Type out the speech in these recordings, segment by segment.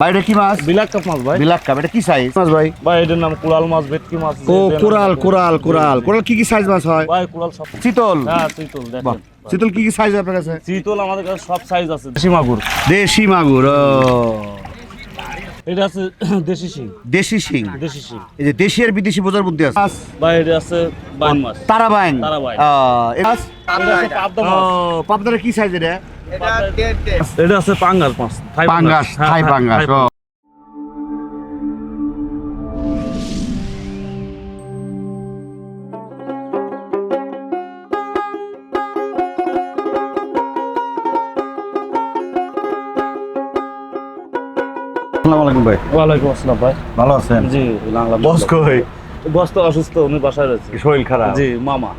ভাই এটা কি মাছ? বিলাক কাপ মাছ ভাই। বিলাক কাপ এটা কি সাইজ মাছ ভাই। ভাই এটার নাম কুড়াল মাছ ভেটকি মাছ ও কোরাল কোরাল কোরাল কোরাল কি কি সাইজ মাছ হয়? ভাই কুড়াল সব। চিতল? হ্যাঁ চিতল দেখেন। চিতল কি কি সাইজ আপনার কাছে? চিতল আমাদের কাছে সব সাইজ আছে। দেশি মাগুর। দেশি মাগুর ও। এটা আছে দেশি শিং। দেশি শিং। দেশি শিং। এই যে দেশি আর বিদেশি বোঝার মধ্যে আছে? মাছ। ভাই এটা আছে বাইন মাছ। এটা ও মাছ কি সাইজ এটা? এটা আছে পাঙ্গাস মাছ পাঙ্গাস। থাই পাঙ্গাস থাই ও। আসসালামু আলাইকুম ভাই। ওয়ালাইকুম আসসালাম ভাই। ভালো আছেন? জি বস কই? বস তো অসুস্থ উনি বাসায় রয়েছে। শরীর খারাপ? জি মামা।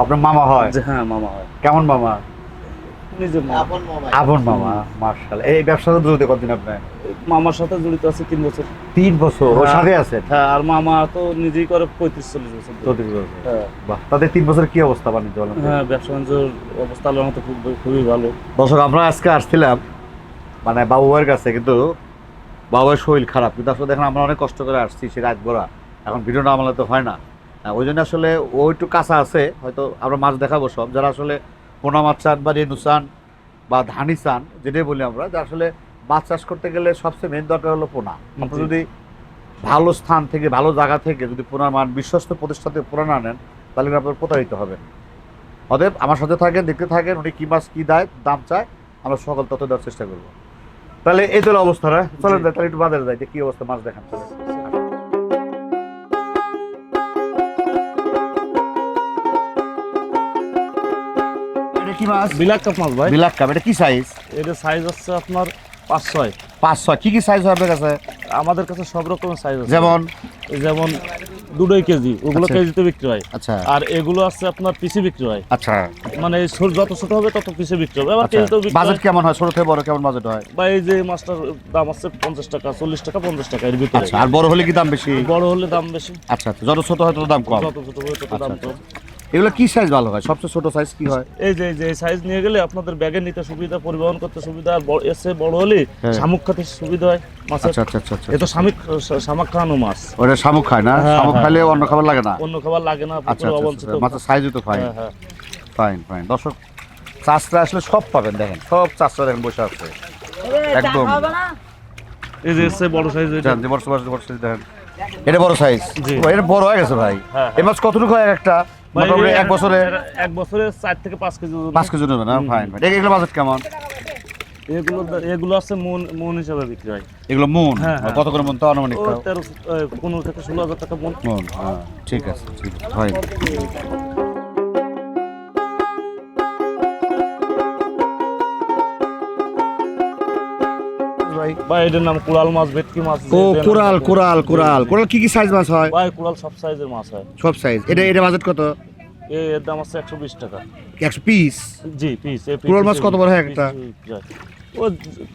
আপনার মামা হয়? জি হ্যাঁ মামা হয়। কেমন মামা? নিজের আপন মামা। মার্শাল এই ব্যবসাটা জড়িত কতদিন আপনার? মামার সাথে জড়িত আছে তিন বছর। তিন বছর? ওর হ্যাঁ। সাথে আছেন হ্যাঁ আর মামা তো নিজেই করে পঁয়ত্রিশ চল্লিশ বছর। চৌত্রিশ বছর। হ্যাঁ। বাহ তাদের তিন বছর কি অবস্থা বাণিজ্য হ্যাঁ ব্যবসা বাণিজ্যের অবস্থা আল্লাহর মতো খুব খুবই ভালো। দর্শক আমরা আজকে আসছিলাম মানে বাবু ভাইয়ের কাছে কিন্তু বাবু ভাইয়ের শরীর খারাপ। কিন্তু আসলে দেখেন আমরা অনেক কষ্ট করে আসছি সে রাত ভরা। এখন ভিডিওটা আমাদের তো হয় না। হ্যাঁ, ওই জন্য আসলে ও একটু কাঁচা আছে হয়তো আমরা মাছ দেখাবো সব। যারা আসলে পোনা মাছ চান বা রেনু চান বা ধানি চান যেটাই বলি আমরা যে আসলে মাছ চাষ করতে গেলে সবচেয়ে মেন দরকার হলো পোনা। আপনি যদি ভালো স্থান থেকে ভালো জায়গা থেকে যদি পোনার মান বিশ্বস্ত প্রতিষ্ঠাতে পোনা না নেন তাহলে আপনার প্রতারিত হবেন অতএব আমার সাথে থাকেন দেখতে থাকেন উনি কী মাছ কী দেয় দাম চায় আমরা সকল তত দেওয়ার চেষ্টা করব। তাহলে এই তো অবস্থাটা চলেন। তাহলে একটু বাজারে যাই যে কি অবস্থা মাছ দেখান চলেন কি মাছ? বিলাক কাপ মাছ ভাই। বিলাক কাপ এটা কি সাইজ এটা সাইজ হচ্ছে আপনার পাঁচ ছয়। পাঁচ ছয়। কি কি সাইজ হবে আপনার কাছে? আমাদের কাছে সব রকমের সাইজ আছে। যেমন? যেমন দুটোই কেজি ওগুলো আচ্ছা। কেজিতে বিক্রি হয়। আচ্ছা। আর এগুলো আছে আপনার পিসে বিক্রি হয়। আচ্ছা। মানে ছোট যত ছোট হবে তত পিসে বিক্রি হবে। এবার আচ্ছা। কেজিতেও বিক্রি বাজেট কেমন হয়? ছোট থেকে বড় কেমন বাজেট হয়? বা এই যে মাছটার দাম আছে পঞ্চাশ টাকা চল্লিশ টাকা পঞ্চাশ টাকা এর ভিতরে। আচ্ছা। আর বড় হলে কি দাম বেশি? বড় হলে দাম বেশি। আচ্ছা যত ছোট হয় তত দাম কম। যত ছোট হবে তত দাম কম। এগুলো কি সাইজ ভালো হয়? সবচেয়ে ছোট সাইজ কি হয়? এই যে যে সাইজ নিয়ে গেলে আপনাদের ব্যাগে নিতে সুবিধা পরিবহন করতে সুবিধা আর বড়- এর চেয়ে বড় হলে হ্যাঁ। শামুক খাতে সুবিধা হয় মাছের আচ্ছা আচ্ছা আচ্ছা আচ্ছা। এ তো শামুক শামাক খাওয়ানো মাছ। ওটা শামুক খায় না? হ্যাঁ, শামুক হ্যাঁ। খাইলে অন্য খাবার লাগে না? অন্য খাবার লাগে না আচ্ছা আচ্ছা, আচ্ছা। মাছের সাইজও তো ফাইন ফাইন ফাইন দর্শক চাষটা আসলে সব পাবেন দেখেন। সব চাষটা দেখেন বসে আছে। একদম। এই যে এসছে বড় সাইজ এটা। বড় বড় বড় size দেখেন। এটা বড় সাইজ। এটা বড় হয়ে গেছে ভাই। এই মাছ কতটুকু হয় একটা? মোটামুটি এক বছরে এক বছরে চার থেকে পাঁচ কেজি পাঁচ কেজি নেবে না? ফাইন ফাইন এগুলো বাজেট কেমন? এগুলো এগুলো আছে মন মন হিসাবে বিক্রি হয়। এগুলো মন? হ্যাঁ, হ্যাঁ। কত করে মন? তো আনুমানিক তেরো পনেরো থেকে ষোলো হাজার টাকা মন। মন হ্যাঁ ঠিক আছে ঠিক আছে ভাই। এটার নাম কুড়াল মাছ ভেটকি মাছ ও কোরাল কোরাল কোরাল কোরাল কি কি সাইজ মাছ হয়? ভাই কুড়াল সব সাইজের মাছ হয়। সব সাইজ এটা এটা বাজেট কত? এর দাম আছে একশো বিশ টাকা। একশো পিস? জি পিস কুড়াল মাছ কত বড় হয় একটা? ও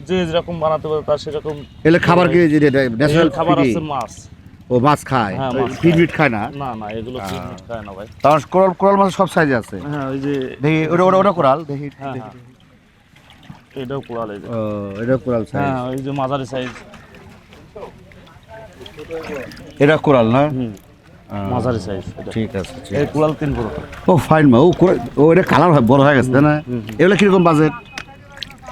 যে যেরকম বানাতে পারে তার সেরকম এলে খাবার কি যে এর খাবার আছে মাছ। ও মাছ খায়? হ্যাঁ, খায়। না? না না এগুলো ফিট খায় না ভাই। তার কোরাল কোরাল মাছ সব সাইজে আছে? হ্যাঁ ওই যে দেখি ওটা ওটা কোরাল? দেখি হ্যাঁ হ্যাঁ। এটাও কুড়াল এই ও এটা কোরাল সাইজ হ্যাঁ ওই যে মাঝারি সাইজ এটা কোরাল না? হুম। মাঝারি সাইজ ঠিক আছে এই। কুড়াল তিন বড় ও ফাইন মা। ও ও এটা কালার হয় বড় হয়ে গেছে তাই না? এগুলো কীরকম বাজেট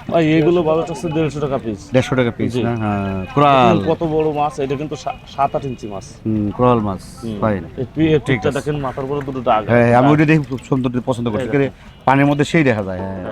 ভাই এইগুলো বাজার হচ্ছে দেড়শো টাকা পিস দেড়শো টাকা পিস। হ্যাঁ কোরাল কত বড় মাছ এটা কিন্তু সাত আট ইঞ্চি মাছ। হুম, কোরাল মাছ ফাইন এই পি- এই ঠিক দেখেন মাথার উপরে দুটো দাগ। হ্যাঁ হ্যাঁ, আমি ওইটা দেখি খুব সুন্দর পছন্দ করছি। এই পানির মধ্যে সেই দেখা যায় হ্যাঁ।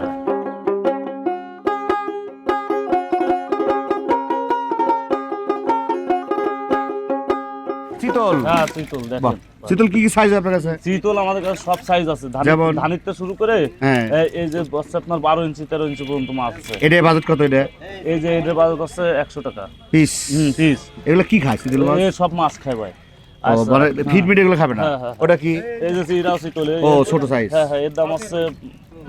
চিতল হ্যাঁ চিতল দেখেন। চিতল কি কি সাইজ আপনার কাছে? চিতল আমাদের কাছে সব সাইজ আছে। ধানি- যেমন? ধানির থেকে শুরু করে হ্যাঁ। এই- যে হচ্ছে আপনার বারো ইঞ্চি তেরো ইঞ্চি পর্যন্ত মাছ আছে। এটা বাজেট কত এটা? এই যে এটার বাজার হচ্ছে একশো টাকা। পিস? হুম পিস। এগুলো কি খায় চিতল মাছ? এই সব মাছ খায় ভাই। ও আচ্ছা, মানে মিট এগুলো খাবে না? হ্যাঁ, হ্যাঁ, ওটা কি? এই যে চিরাও চিতল ও ছোট সাইজ হ্যাঁ হ্যাঁ এর দাম হচ্ছে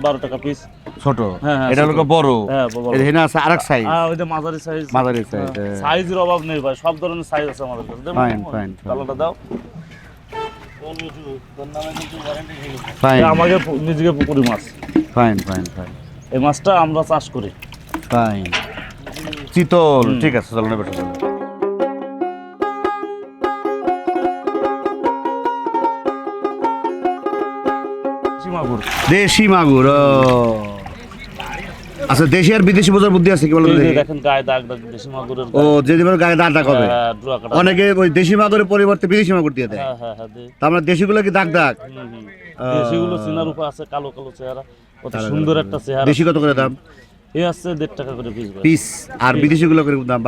বারো টাকা পিস ছোট? হ্যাঁ, হ্যাঁ, এটা হলো বড়। হ্যাঁ এখানে আছে আরেক সাইজ হ্যাঁ ওইটা মাঝারি সাইজ মাঝারি সাইজ। সাইজের অভাব নেই ভাই সব ধরনের সাইজ আছে আমাদের কাছে? Fine, fine, fine. দাও। আমাকে নিজেকে পুকুরি মাছ। ফাইন ফাইন ফাইন এই মাছটা আমরা চাষ করি। ফাইন চিতল ঠিক আছে চলো নেবে চলো। দেশি মাগুর আচ্ছা দেশি আর বিদেশি বোঝার বুদ্ধি আছে কি এই দেখি? দেখেন গায়ে দাগ দাগ দেশি মাগুরের ও যে দিবার গায়ে দাগ দাগ হবে। হ্যাঁ। অনেকে ওই দেশি মাগুরের পরিবর্তে বিদেশি মাগুর দিয়ে দেয়। হ্যাঁ হ্যাঁ হ্যাঁ তার মানে দেশিগুলো কি দাগ দাগ? দেশিগুলো চিনার উপর আছে কালো কালো চেহারা। কত সুন্দর একটা চেহারা। দেশি কত করে দাম? এ আছে দেড় টাকা করে পিস পিস আর বিদেশিগুলো করে দাম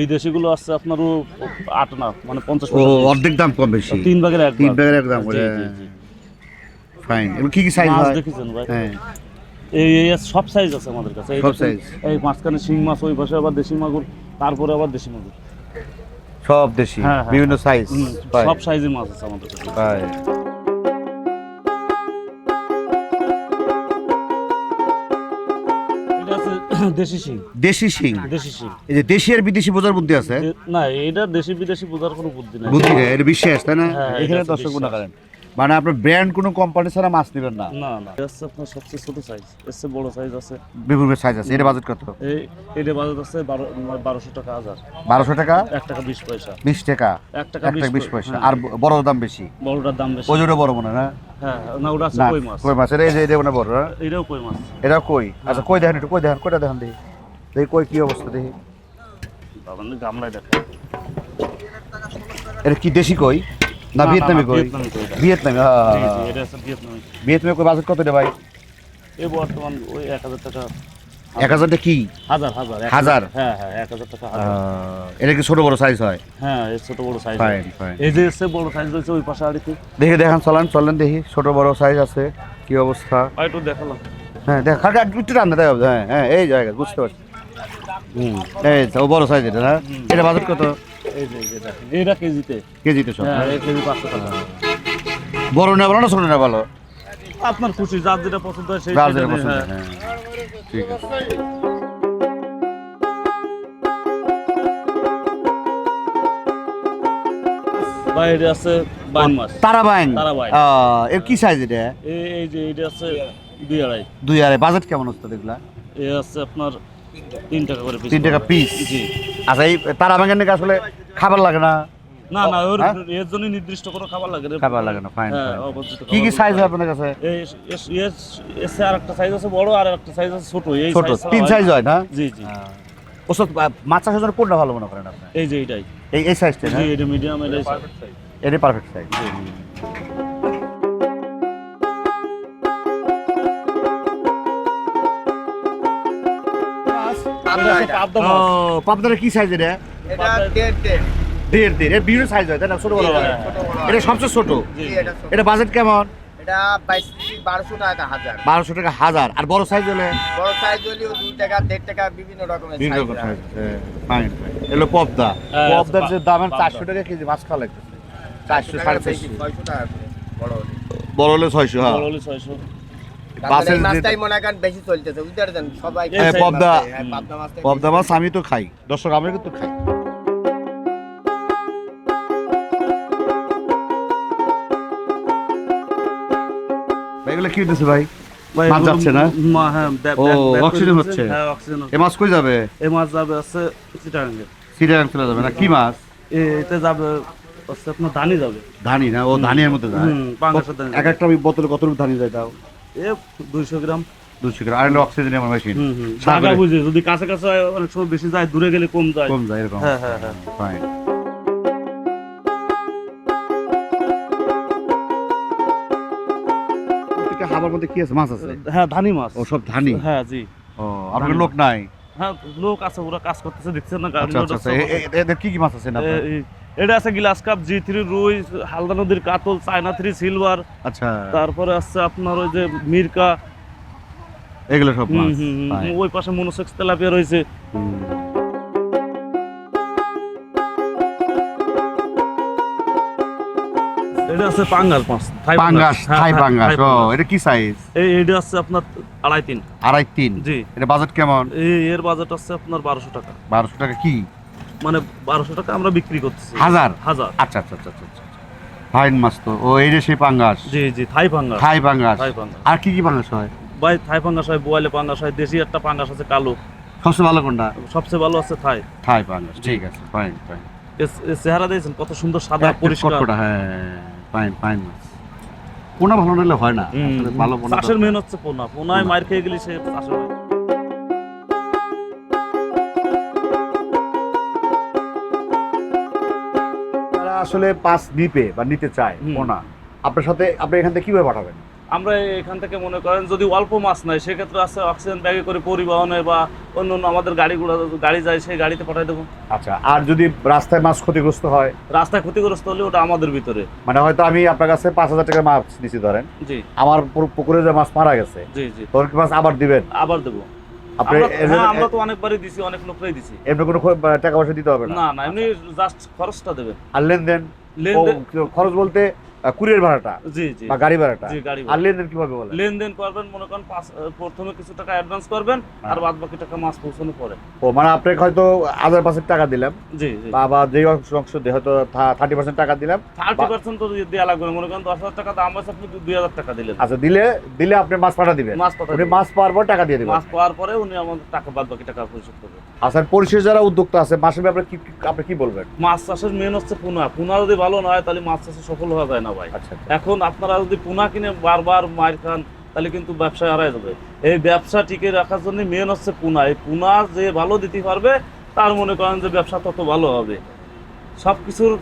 বিদেশিগুলো আছে আপনারও আট না মানে পঞ্চাশ। অর্ধেক দাম কম বেশি। তিন ভাগের এক তিন ভাগ। ভাগের এক দাম করে। ফাইন এবার কি কি সাইজ মাছ দেখেছেন ভাই? হ্যাঁ। এই এই সব সাইজ আছে আমাদের কাছে। সব দেখেন, এই মাঝখানে শিং মাছ ওই পাশে আবার দেশি মাগুর তারপরে আবার দেশি মাগুর। সব দেশি হ্যাঁ, হ্যাঁ, বিভিন্ন সাইজ সব সাইজের মাছ আছে আমাদের কাছে। দেশি শিং। দেশি শিং? দেশি শিং। এই যে দেশি আর বিদেশি বোঝার বুদ্ধি আছে? না এটা দেশি বিদেশি বোঝার কোনো বুদ্ধি নাই। বুদ্ধি নেই এটা বিশ্বাস তাই না? এখানে দর্শক গুণা বিশ্বাস। করেন। মানে আপনার ব্র্যান্ড কোনো কোম্পানি ছাড়া মাছ নেবেন না। না না। হচ্ছে আপনার সবচেয়ে ছোট সাইজ এর চেয়ে বড় সাইজ আছে। বিভিন্ন সাইজ আছে। এটা বাজেট কত? এই এটা বাজার আছে বারো বারোশো টাকা হাজার। বারোশো টাকা? এক টাকা বিশ পয়সা। বিশ টাকা? এক টাকা এক টাকা বিশ পয়- পয়সা। হ্যাঁ। আর বড় দাম বেশি? বড়টার দাম বেশি। ওজনও বড় মনে না? হ্যাঁ না ওটা আছে না কই মাছ? কই মাছ? এটা এই যে এটা মানে বড় না এটাও কই মাছ? এটা কই? আচ্ছা কই দেখেন একটু কই দেখেন কইটা দেখেন দেখি। দেখি কই কি অবস্থা দেখি। বাবা গামলায় দেখা এটা কি দেশি কই? না ভিয়েতনামি কই? ভিয়েতনামি হ্যাঁ এটা? আছে ভিয়েতনামি ভিয়েতনামি। কই বাজেট কত রে ভাই? এই বর্তমান ওই এক হাজার টাকা। এক হাজারটা কি? হাজার হাজার হাজার? হ্যাঁ হ্যাঁ এক হাজার টাকা এটা কি ছোট বড় সাইজ হয়? হ্যাঁ ছোট বড় সাইজ ফাইন ফাইন এই যে এসে বড় সাইজ রয়েছে ওই পাশে আড়িতে দেখি দেখান চলেন চলেন দেখি ছোট বড় সাইজ আছে কি অবস্থা? একটু দেখালাম। হ্যাঁ দেখ একটু রান্না দেওয়া হ্যাঁ হ্যাঁ এই জায়গা বুঝতে পারছি। হুম। এই বড় সাইজ এটা হুম। এটা বাজেট কত? কেজিতে। কেজিতে সব। হ্যাঁ কেজি পাঁচশো টাকা। বড় না ভালো না ছোট না ভালো? আপনার খুশি যার যেটা পছন্দ হয় সেই যার যেটা পছন্দ, হ্যাঁ। হ্যাঁ ঠিক আছে। বাইরে আছে বাইন মাছ। আহ, এর কি সাইজ এটা? এই যে এটা আছে দুই আড়াই। দুই আড়াই। বাজেট কেমন হচ্ছে দেখলা এ আছে আপনার তিন টাকা করে পিস তিন টাকা পিস জি। আচ্ছা এই তারাবাইনের নাকি আসলে খাবার লাগে না? না না ওর হ্যাঁ? এর জন্য নির্দিষ্ট কোনো খাবার লাগে না। খাবার লাগে না ফাইন হ্যাঁ কি কি সাইজ হয় আপনার কাছে? এসে আর একটা সাইজ আছে বড় আর একটা সাইজ আছে ছোট। এই ছোট তিন হয়। সাইজ না। হয় না? জি জি। ওসব মাছ চাষের জন্য কোনটা ভালো মনে করেন আপনি? এই যে এইটাই। এই এই সাইজটা জি এটা মিডিয়াম এটাই এটাই পারফেক্ট সাইজ এটা আছে পাবদা মাছ। কি সাইজ এটা এটা দেড় দেড়। এর বিভিন্ন সাইজ হয় তাই না? ছোট বড়। এটা সবচেয়ে ছোট? এটা বাজেট কেমন? এটা বাইশ বারোশো টাকা হাজার। বারোশো টাকা হাজার। আর বড় সাইজ হলে? বড় সাইজ হলেও দুই টাকা দেড় টাকা বিভিন্ন রকমের বিভিন্ন রকম সাইজ ফাইন এলো পবদা হ্যাঁ, যে দাম চারশো টাকা কেজি মাছ খাওয়া লাগতেছে চারশো সাড়ে চারশো ছয়শো টাকা বড় হলে। বড় হলে ছয়শো হ্যাঁ। বড় হলে ছয়শো। হ্যাঁ, পবদা বেশি। মাছ আমি তো খাই। দর্শক আমি কিন্তু খাই। কি ভাই? মাছ যাচ্ছে না? হ্যাঁ, ও। হচ্ছে। হ্যাঁ, oxygen এ মাছ কই যাবে? এই মাছ যাবে আছে চিটাগাঙ্গে সিরিয়াল চলে যাবে না? কি মাছ? এ- এতে যাবে হচ্ছে আপনার ধানি যাবে। ধানি না? ও ধানির মধ্যে যায়। এক একটা বোতলে কত ধানি যায় তাও? এ দুইশো গ্রাম। দুশো গ্রাম। আর অক্সিজেন আমার মেশিন বুঝে যদি কাছে কাছে অনেক সময় বেশি যায় দূরে গেলে কম যায়। কম যায় এরকম। হ্যাঁ হ্যাঁ হ্যাঁ। হাবার মধ্যে কি আছে? মাছ আছে? হ্যাঁ ধানি মাছ। ও সব ধানি? হ্যাঁ জি। ও আপনার লোক নাই? হ্যাঁ লোক আছে ওরা কাজ করতেছে দেখছেন না? আচ্ছা আচ্ছা আচ্ছা। এদের কি কি মাছ আছে না এটা আছে গ্লাস কাপ জি থ্রি রুই হালদা নদীর কাতল চায়না থ্রি সিলভার। আচ্ছা। তারপরে আছে আপনার ওই যে মিরকা। এগুলো সব মাছ. ওই পাশে মনোসেক্স তেলাপিয়া রয়েছে। আছে পাঙ্গাস মাছ থাই পাঙ্গাস। হ্যাঁ, থাই হ্যাঁ, পাঙ্গাস। ও এটা কি সাইজ এই এটা আছে আপনার আড়াই তিন। আড়াই তিন? জি। এটা বাজেট কেমন? এই এর বাজেট আছে আপনার বারোশো টাকা। বারোশো টাকা কি? মানে বারোশো টাকা আমরা বিক্রি করতেছি। হাজার? হাজার। আচ্ছা আচ্ছা আচ্ছা আচ্ছা আচ্ছা ফাইন মাছ তো। ও এই যে সেই পাঙ্গাস। জি জি থাই পাঙ্গাস। থাই পাঙ্গাস। থাই পাঙ্গাস। আর কি কি পাঙ্গাস হয়? ভাই থাই পাঙ্গাস হয় বোয়ালে পাঙ্গাস হয় দেশি একটা পাঙ্গাস আছে কালো। সবচেয়ে ভালো কোনটা? সবচেয়ে ভালো আছে থাই। থাই পাঙ্গাস ঠিক আছে ফাইন ফাইন চেহারা দিয়েছেন কত সুন্দর সাদা পরিষ্কার। হ্যাঁ। ফাইন পাইন মাছ পোনা ভালো নিলে হয় না। আসলে ভালো পোনা চাষের মেন হচ্ছে পোনা। পোনায় মার খেয়ে গেলে সে চাষের আসলে পাস নিতে বা নিতে চায়। পোনা। আপনার সাথে আপনি এখান থেকে কীভাবে পাঠাবেন? আমরা এখান থেকে মনে করেন যদি অল্প মাছ নাই সেক্ষেত্রে আছে অক্সিজেন ব্যাগে করে পরিবহনে বা অন্য অন্য আমাদের গাড়িগুলো গাড়ি যায় সেই গাড়িতে পাঠিয়ে দেবো। আচ্ছা আর যদি রাস্তায় মাছ ক্ষতিগ্রস্ত হয়? রাস্তায় ক্ষতিগ্রস্ত হলে ওটা আমাদের ভিতরে। মানে হয়তো আমি আপনার কাছে পাঁচ হাজার টাকার মাছ নিছি ধরেন। জি। আমার পুকুরে যে মাছ মারা গেছে জি জি। কি মাছ আবার দিবেন? আবার দেবো। আমরা হ্যাঁ আমরা তো অনেকবারই দিছি অনেক লোকরাই দিছি। এমনি কোনো টাকা পয়সা দিতে হবে না? না এমনি জাস্ট খরচটা দেবেন। আর লেনদেন? খরচ বলতে কুরিয়ার ভাড়াটা জি জি। বা গাড়ি ভাড়াটা। আর লেনদেন কীভাবে বলে লেনদেন করবেন মনে করেন প্রথমে কিছু টাকা অ্যাডভান্স করবেন আর বাদ বাকি টাকা পৌঁছানো পরে। ও মানে আপনাকে হয়তো হাজার পার্সেন্ট টাকা দিলাম। জি বা বা যেই অংশ হয়তো থার্টি পার্সেন্ট টাকা দিলাম। থার্টি পার্সেন্ট তো দেওয়া লাগবে না। মনে করেন দশ হাজার টাকা দাম আছে আপনি দুই হাজার টাকা দিলেন। আচ্ছা দিলে দিলে আপনি মাছ পাঠা দিবেন। পাতা উনি মাছ পাওয়ার পর টাকা দিয়ে দিবেন। মাছ পাওয়ার পরে উনি আমাদের টাকা বাদ বাকি টাকা পরিশোধ করবেন আচ্ছা পরিশেষ যারা উদ্যোক্তা আছে মাসের ব্যাপারে কি- আপনি কি বলবেন? মাছ চাষের মেন হচ্ছে পোনা। পোনা যদি ভালো না হয় তাহলে মাছ চাষে সফল হওয়া যায় না। ভাই। আচ্ছা আচ্ছা। এখন আপনারা যদি পোনা কিনে বারবার মার খান তাহলে কিন্তু ব্যবসা হারাই যাবে। এই ব্যবসা টিকে রাখার জন্য মেন হচ্ছে পোনা। এই পোনা যে ভালো দিতে পারবে তার মনে করেন যে ব্যবসা তত ভালো হবে। সব কিছুর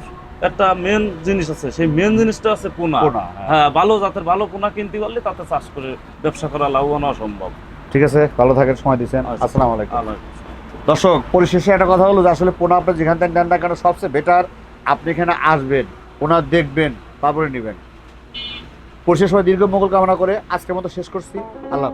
একটা মেন জিনিস আছে। সেই মেন জিনিসটা আছে পোনা। পোনা, হ্যাঁ। হ্যাঁ ভালো জাতের ভালো পোনা কিনতে পারলে তাতে চাষ করে ব্যবসা করা লাভবান সম্ভব। ঠিক আছে ভালো থাকেন সময় দিচ্ছেন আচ্ছা। আসসালামু আলাইকুম। দর্শক পরিশেষে একটা কথা হলো যে আসলে পোনা আপনি যেখান থেকে নেন না কেন সবচেয়ে বেটার আপনি এখানে আসবেন পোনা দেখবেন। তারপরে নেবেন পরিশেষ সময় দীর্ঘ মঙ্গল কামনা করে আজকের মতো শেষ করছি আল্লাহ।